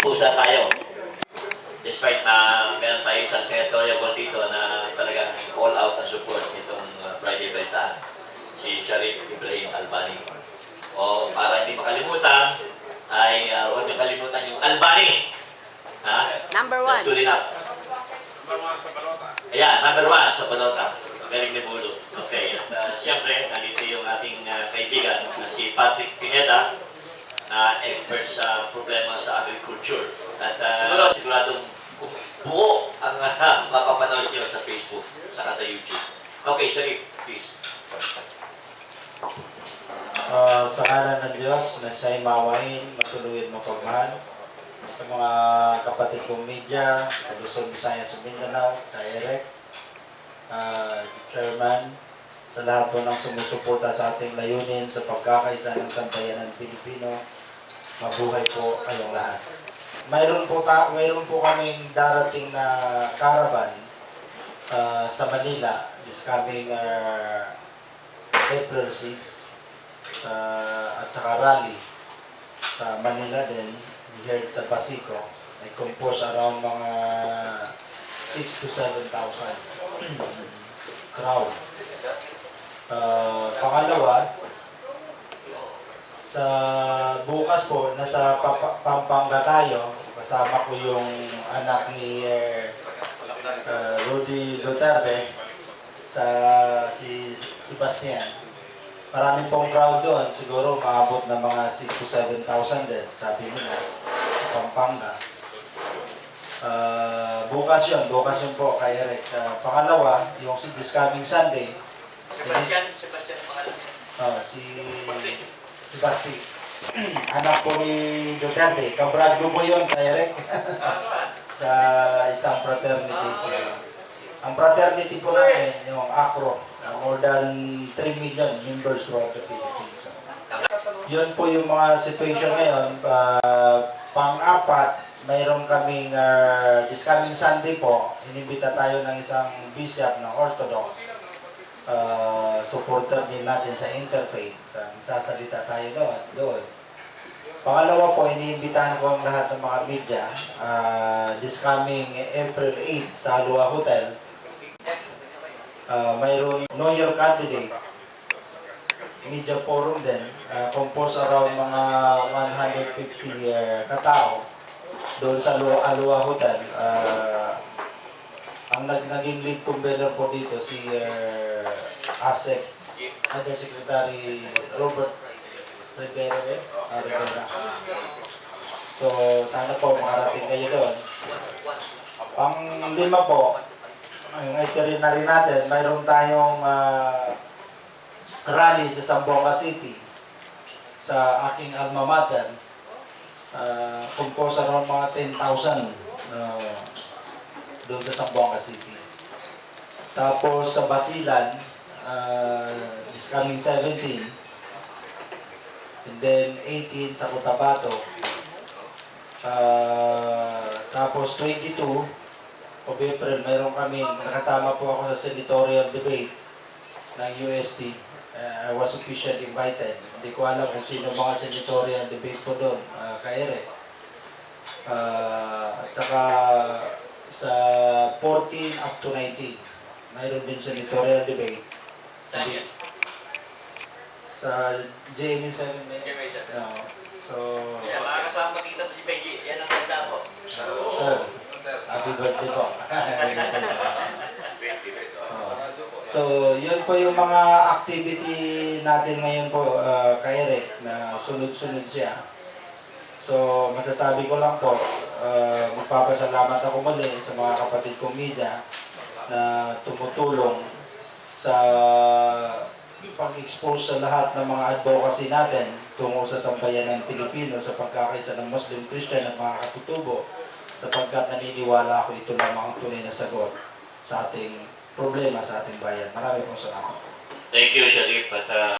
pusa tayo. Despite na meron tayo isang senatorial board dito na talagang all out na support nitong uh, Friday Balitaan, si Sharif Ibrahim Albani. O para hindi makalimutan, ay uh, huwag niyo kalimutan yung Albani. Ha? Number one. Just good enough. Ayan, number one sa balota. Galing ni Bulo. Okay. At uh, siyempre, nandito yung ating uh, kaibigan na si Patrick Pineda na expert sa problema sa agriculture. At uh, siguradong buo ang uh, mapapanood nyo sa Facebook saka sa YouTube. Okay, Sharif, please. Ah, sa ngalan ng Diyos na siya'y mawain, matuluyan mapagmahal. Sa mga kapatid kong media, sa Luzon, Visayas, sa Mindanao, kay Eric, ah, Chairman, sa lahat po ng sumusuporta sa ating layunin sa pagkakaisa ng sambayanan Pilipino, mabuhay po kayong lahat. Mayroon po, ta mayroon po kaming darating na caravan ah, sa Manila this coming ah, April 6 sa at saka rally sa Manila din held sa Basico ay compose around mga 6 to 7,000 crowd. Uh, pangalawa, sa bukas po, nasa Pampanga tayo, kasama ko yung anak ni eh, uh, Rudy Duterte sa si Sebastian. Marami pong crowd doon, siguro maabot ng mga 6 to 7,000 din, sabi nila, sa Pampanga. Ah, bukas yun, bukas yun po kay Eric. Ah, pangalawa, yung si this coming Sunday, Sebastian, Sebastian, pangalan niya. ah, si Basti. Anak po ni Duterte, kabrad ko po yun Eric sa isang fraternity. Ang fraternity po namin, yung ACRO, more than 3 million members throughout the Philippines. Yun po yung mga situation ngayon. Uh, pang-apat, mayroon kaming, uh, this coming Sunday po, inibita tayo ng isang bishop ng Orthodox. Uh, supporter din natin sa interfaith. Uh, sasalita tayo doon. doon. Pangalawa po, iniimbitahan ko ang lahat ng mga media uh, this coming April 8 sa Alua Hotel. Uh, mayroon Know Your Candidate media forum din, uh, composed around mga 150 uh, katao doon sa Alua, Alua Hotel. Uh, ang nag naging lead convener po dito si uh, ASEC Undersecretary Robert Rivera. Ah, Rivera. So, sana po makarating kayo doon. Ang lima po, ang itinerary natin, mayroon tayong ah, rally sa Zamboanga City sa aking alma mater. Uh, compose around mga 10,000 uh, doon sa Zamboanga City. Tapos sa Basilan, uh, this coming 17, and then 18 sa Cotabato, uh, tapos 22 of April, mayroon kami, nakasama po ako sa senatorial debate ng UST. Uh, I was officially invited. Hindi ko alam kung sino mga senatorial debate po doon, uh, kaere. Uh, at saka sa 14 up to 19, mayroon din senatorial debate. Saan? Sa JME 7 may Information. no. So, Kaya makakasama dito po si Benji. Yan ang tanda ko. sir, happy birthday po. So, yun po yung mga activity natin ngayon po, uh, kay Eric, na sunod-sunod siya. So, masasabi ko lang po, uh, magpapasalamat ako muli sa mga kapatid kong media na tumutulong sa pag-expose sa lahat ng mga advocacy natin tungo sa sambayanan Pilipino sa pagkakaisa ng Muslim, Christian at mga katutubo sapagkat naniniwala ako ito lamang ang tunay na sagot sa ating problema sa ating bayan. Marami pong salamat. Thank you, Sharif. At uh,